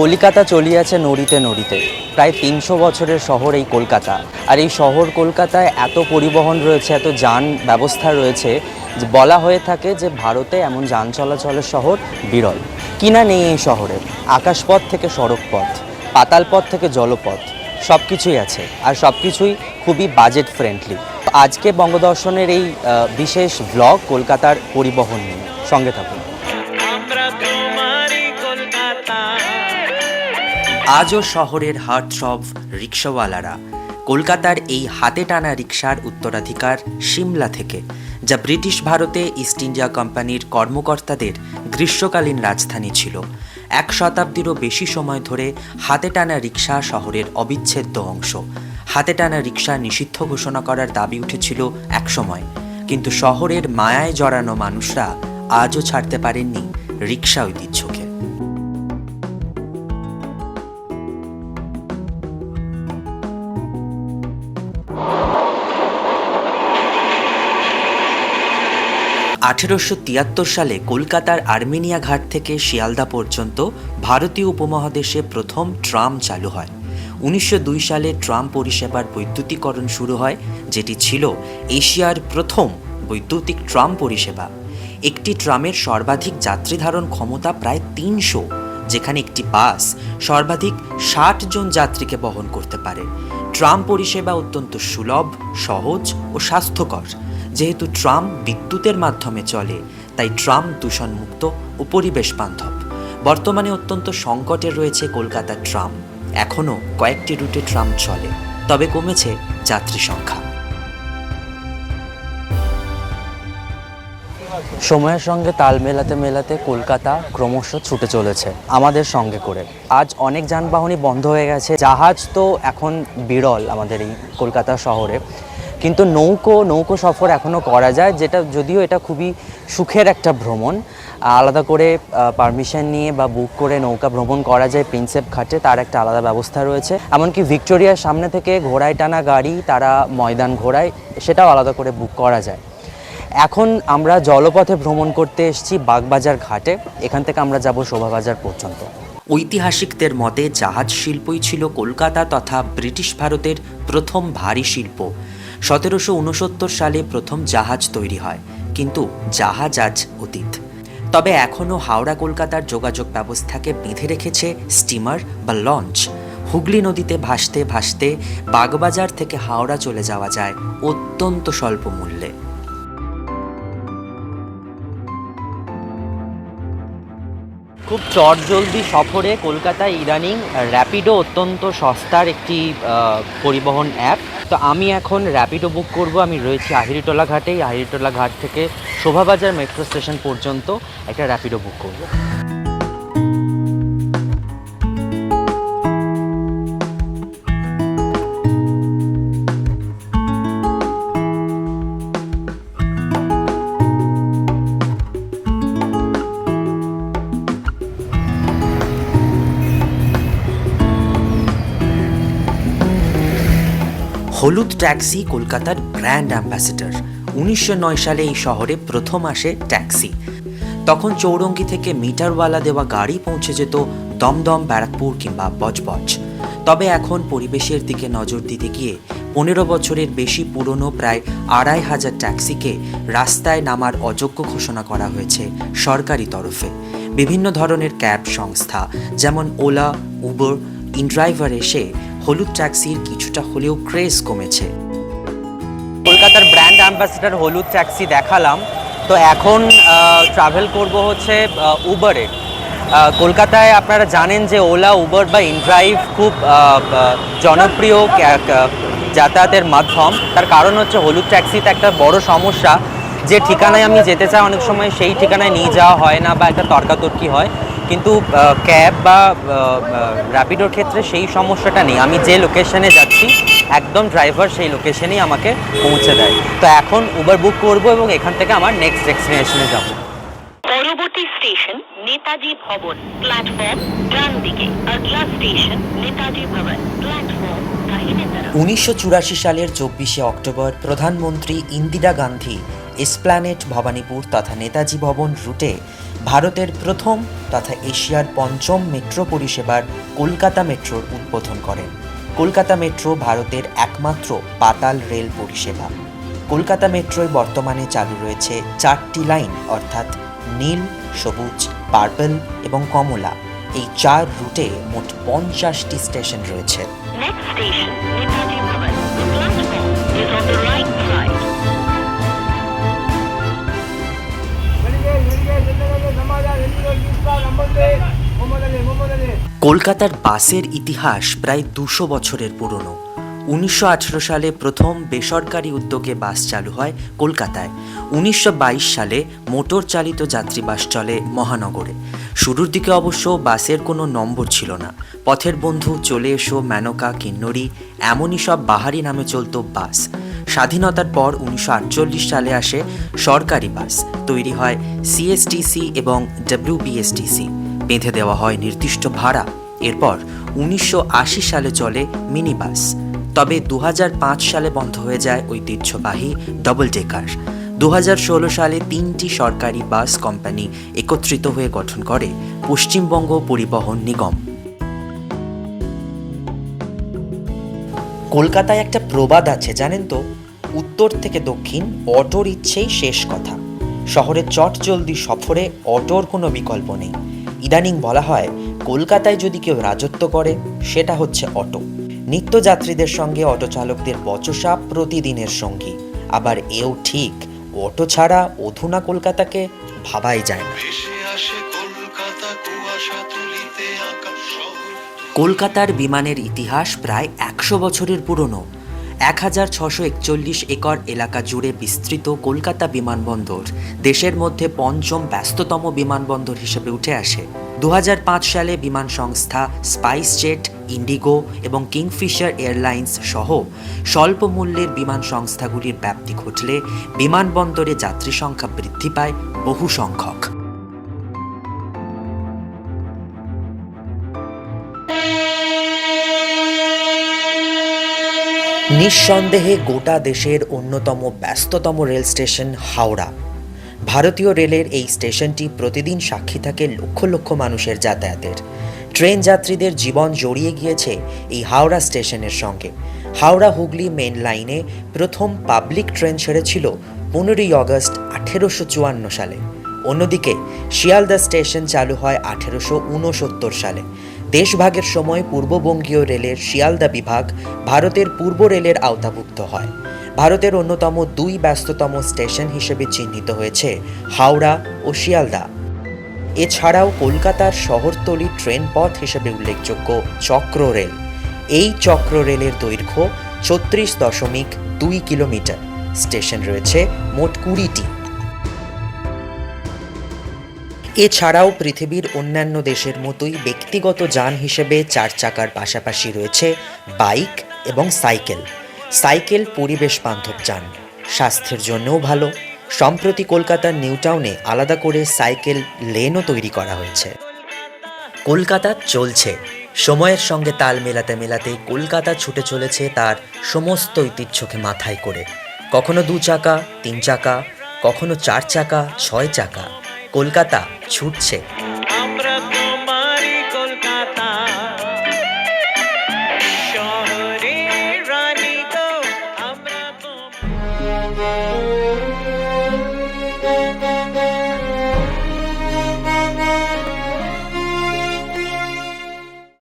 কলকাতা চলিয়াছে নড়িতে নড়িতে প্রায় তিনশো বছরের শহর এই কলকাতা। আর এই শহর কলকাতায় এত পরিবহন রয়েছে, এত যান ব্যবস্থা রয়েছে বলা হয়ে থাকে যে ভারতে এমন যান চলাচলের শহর বিরল। কিনা নেই এই শহরে আকাশপথ থেকে সড়কপথ পাতালপথ থেকে জলপথ সব কিছুই আছে আর সব কিছুই খুবই বাজেট ফ্রেন্ডলি আজকে বঙ্গদর্শনের এই আহ, বিশেষ ব্লগ কলকাতার পরিবহন নিয়ে। সঙ্গে থাকুন। আমরা তোমারই কলকাতা। আজও শহরের হার্টথ্রব রিক্সাওয়ালারা কলকাতার এই হাতে টানা রিক্সার উত্তরাধিকার সিমলা থেকে। যা ব্রিটিশ ভারতে ইস্ট ইন্ডিয়া কোম্পানির কর্মকর্তাদের গ্রীষ্মকালীন রাজধানী ছিল। এক শতাব্দীরও বেশি সময় ধরে হাতে টানা রিক্সা শহরের অবিচ্ছেদ্য অংশ। হাতে টানা রিক্সা নিষিদ্ধ ঘোষণা করার দাবি উঠেছিল একসময়। কিন্তু শহরের মায়ায় জড়ানো মানুষরা আজও ছাড়তে পারেননি রিক্সা ঐতিহ্যকে। আঠেরোশো তিয়াত্তর সালে কলকাতার আর্মেনিয়া ঘাট থেকে শিয়ালদা পর্যন্ত ভারতীয় উপমহাদেশে প্রথম ট্রাম চালু হয়। উনিশশো দুই সালে ট্রাম পরিষেবার বৈদ্যুতিকরণ শুরু হয়, যেটি ছিল এশিয়ার প্রথম বৈদ্যুতিক ট্রাম পরিষেবা। একটি ট্রামের সর্বাধিক যাত্রী ধারণ ক্ষমতা প্রায় তিনশো, যেখানে একটি বাস সর্বাধিক ষাট জন যাত্রীকে বহন করতে পারে। ট্রাম পরিষেবা অত্যন্ত সুলভ, সহজ ও স্বাস্থ্যকর। যেহেতু ট্রাম বিদ্যুতের মাধ্যমে চলে, তাই ট্রাম দূষণমুক্ত ও পরিবেশ বান্ধব। বর্তমানে অত্যন্ত সংকটে রয়েছে কলকাতার ট্রাম। এখনও কয়েকটি রুটে ট্রাম চলে, তবে কমেছে যাত্রী সংখ্যা। সময়ের সঙ্গে তাল মেলাতে মেলাতে কলকাতা ক্রমশ ছুটে চলেছে, আমাদের সঙ্গে করে। আজ অনেক যানবাহনই বন্ধ হয়ে গেছে। জাহাজ তো এখন বিরল আমাদের এই কলকাতা শহরে। কিন্তু নৌকো নৌকো সফর এখনও করা যায়, যেটা যদিও এটা খুবই সুখের একটা ভ্রমণ। আলাদা করে পারমিশন নিয়ে বা বুক করে নৌকা ভ্রমণ করা যায় প্রিন্সেপ ঘাটে, তার একটা আলাদা ব্যবস্থা রয়েছে। এমনকি ভিক্টোরিয়ার সামনে থেকে ঘোড়ায় টানা গাড়ি তারা ময়দান ঘোড়ায়, সেটাও আলাদা করে বুক করা যায়। এখন আমরা জলপথে ভ্রমণ করতে এসেছি বাগবাজার ঘাটে, এখান থেকে আমরা যাব শোভাবাজার পর্যন্ত। ঐতিহাসিকদের মতে জাহাজ শিল্পই ছিল কলকাতা তথা ব্রিটিশ ভারতের প্রথম ভারী শিল্প। সতেরোশো উনসত্তর সালে প্রথম জাহাজ তৈরি হয়, কিন্তু জাহাজ আজ অতীত। তবে এখনও হাওড়া কলকাতার যোগাযোগ ব্যবস্থাকে বেঁধে রেখেছে স্টিমার বা লঞ্চ। হুগলি নদীতে ভাসতে ভাসতে বাগবাজার থেকে হাওড়া চলে যাওয়া যায় অত্যন্ত স্বল্প মূল্যে। খুব চটজলদি সফরে কলকাতায় ইদানিং র্যাপিডো অত্যন্ত সস্তার একটি পরিবহন অ্যাপ। তো আমি এখন র্যাপিডো বুক করব। আমি রয়েছি আহিরিটোলা ঘাটেই। আহিরিটোলা ঘাট থেকে শোভাবাজার মেট্রো স্টেশন পর্যন্ত একটা র্যাপিডো বুক করব। হলুদ ট্যাক্সি, কলকাতার ব্র্যান্ড অ্যাম্বাসেডর। উনিশশো নয় সালে এই শহরে প্রথম আসে ট্যাক্সি। তখন চৌরঙ্গি থেকে মিটারওয়ালা দেওয়া গাড়ি পৌঁছে যেত দমদম, ব্যারাকপুর কিংবা বজবজ। তবে এখন পরিবেশের দিকে নজর দিতে গিয়ে পনেরো বছরের বেশি পুরনো প্রায় আড়াই হাজার ট্যাক্সিকে রাস্তায় নামার অযোগ্য ঘোষণা করা হয়েছে সরকারি তরফে। বিভিন্ন ধরনের ক্যাব সংস্থা, যেমন ওলা, উবর, ইনড্রাইভার এসে হলুদ ট্যাক্সির কিছুটা হলেও ক্রেজ কমেছে। কলকাতার ব্র্যান্ড অ্যাম্বাসেডার হলুদ ট্যাক্সি দেখালাম। তো এখন ট্রাভেল করব হচ্ছে উবারে কলকাতায় আপনারা জানেন যে ওলা উবার বা ইনড্রাইভ খুব জনপ্রিয় যাতায়াতের মাধ্যম। তার কারণ হচ্ছে হলুদ ট্যাক্সিতে একটা বড় সমস্যা। যে ঠিকানায় আমি যেতে চাই, অনেক সময় সেই ঠিকানায় নিয়ে যাওয়া হয় না বা একটা তর্কাতর্কি হয়। কিন্তু ক্যাব বা র্যাপিডোর ক্ষেত্রে সেই সমস্যাটা নেই। আমি যে লোকেশনে যাচ্ছি একদম ড্রাইভার সেই লোকেশনেই আমাকে পৌঁছে দেয়। তো এখন উবার বুক করব এবং এখান থেকে আমার নেক্সট ডেস্টিনেশনে যাব। পরবর্তী স্টেশন নেতাজি ভবন প্ল্যাটফর্ম ডান দিকে। আগলা স্টেশন নেতাজি ভবন প্ল্যাটফর্ম উনিশশো সালের চব্বিশে অক্টোবর প্রধানমন্ত্রী ইন্দিরা গান্ধী এসপ্ল্যানেট ভবানীপুর তথা নেতাজি ভবন রুটে ভারতের প্রথম তথা এশিয়ার পঞ্চম মেট্রো পরিষেবার কলকাতা মেট্রোর উদ্বোধন করেন। কলকাতা মেট্রো ভারতের একমাত্র পাতাল রেল পরিষেবা। কলকাতা মেট্রোয় বর্তমানে চালু রয়েছে চারটি লাইন, অর্থাৎ নীল, সবুজ, পার্পল এবং কমলা। এই চার রুটে মোট পঞ্চাশটি স্টেশন রয়েছে। Next station. কলকাতার বাসের ইতিহাস প্রায় দুশো বছরের পুরনো। উনিশশো আঠেরো সালে প্রথম বেসরকারি উদ্যোগে বাস চালু হয় কলকাতায়। উনিশশো বাইশ সালে মোটর চালিত যাত্রী বাস চলে মহানগরে। শুরুর দিকে অবশ্য বাসের কোনো নম্বর ছিল না। পথের বন্ধু চলে এসো, মেনকা, কিন্নরি, এমনই সব বাহারি নামে চলতো বাস। স্বাধীনতার পর উনিশশো আটচল্লিশ সালে আসে সরকারি বাস। তৈরি হয় সিএসটিসি এবং ডব্লিউবিএসটিসি বেঁধে দেওয়া হয় নির্দিষ্ট ভাড়া। এরপর উনিশশো আশি সালে চলে মিনি বাস তবে দুহাজার পাঁচ সালে বন্ধ হয়ে যায় ঐতিহ্যবাহী ডবল ডেকার দু হাজার ষোলো সালে তিনটি সরকারি বাস কোম্পানি একত্রিত হয়ে গঠন করে পশ্চিমবঙ্গ পরিবহন নিগম। কলকাতায় একটা প্রবাদ আছে, জানেন তো? উত্তর থেকে দক্ষিণ অটোর ইচ্ছেই শেষ কথা। শহরে চট জলদি সফরে অটোর কোনো বিকল্প নেই। ইদানিং বলা হয় কলকাতায় যদি কেউ রাজত্ব করে সেটা হচ্ছে অটো। নিত্যযাত্রীদের সঙ্গে অটো চালকদের বচসা প্রতিদিনের সঙ্গী। আবার এও ঠিক অটো ছাড়া অধুনা কলকাতাকে ভাবাই যায় না। কলকাতার বিমানের ইতিহাস প্রায় একশো বছরের পুরনো। এক হাজার ছশো একচল্লিশ একর এলাকা জুড়ে বিস্তৃত কলকাতা বিমানবন্দর দেশের মধ্যে পঞ্চম ব্যস্ততম বিমানবন্দর হিসেবে উঠে আসে। দু হাজার পাঁচ সালে বিমান সংস্থা স্পাইস জেট ইন্ডিগো এবং কিংফিশার এয়ারলাইন্স সহ স্বল্প মূল্যের বিমান সংস্থাগুলির ব্যাপ্তি ঘটলে বিমানবন্দরে যাত্রী সংখ্যা বৃদ্ধি পায় বহু সংখ্যক। নিঃসন্দেহে গোটা দেশের অন্যতম ব্যস্ততম রেল স্টেশন হাওড়া। ভারতীয় রেলের এই স্টেশনটি প্রতিদিন সাক্ষী থাকে লক্ষ লক্ষ মানুষের যাতায়াতের। ট্রেন যাত্রীদের জীবন জড়িয়ে গিয়েছে এই হাওড়া স্টেশনের সঙ্গে। হাওড়া হুগলি মেন লাইনে প্রথম পাবলিক ট্রেন ছেড়েছিল পনেরোই আগস্ট আঠেরোশো চুয়ান্ন সালে। অন্যদিকে শিয়ালদা স্টেশন চালু হয় আঠেরোশো উনসত্তর সালে। দেশভাগের সময় পূর্ববঙ্গীয় রেলের শিয়ালদা বিভাগ ভারতের পূর্ব রেলের আওতাভুক্ত হয়। ভারতের অন্যতম দুই ব্যস্ততম স্টেশন হিসেবে চিহ্নিত হয়েছে হাওড়া ও শিয়ালদা। এছাড়াও কলকাতার শহরতলি ট্রেন পথ হিসেবে উল্লেখযোগ্য চক্র রেল। এই চক্র রেলের দৈর্ঘ্য ছত্রিশ দশমিক দুই কিলোমিটার। স্টেশন রয়েছে মোট কুড়িটি। এছাড়াও পৃথিবীর অন্যান্য দেশের মতোই ব্যক্তিগত যান হিসেবে চার চাকার পাশাপাশি রয়েছে বাইক এবং সাইকেল। সাইকেল পরিবেশ বান্ধব যান। স্বাস্থ্যের জন্যও ভালো। সম্প্রতি কলকাতার নিউ টাউনে আলাদা করে সাইকেল লেনও তৈরি করা হয়েছে। কলকাতা চলছে। সময়ের সঙ্গে তাল মেলাতে মেলাতে কলকাতা ছুটে চলেছে তার সমস্ত ঐতিহ্যকে মাথায় করে। কখনো দু চাকা, তিন চাকা, কখনো চার চাকা, ছয় চাকা। কলকাতা ছুটছে। আমরা তোমারই কলকাতা।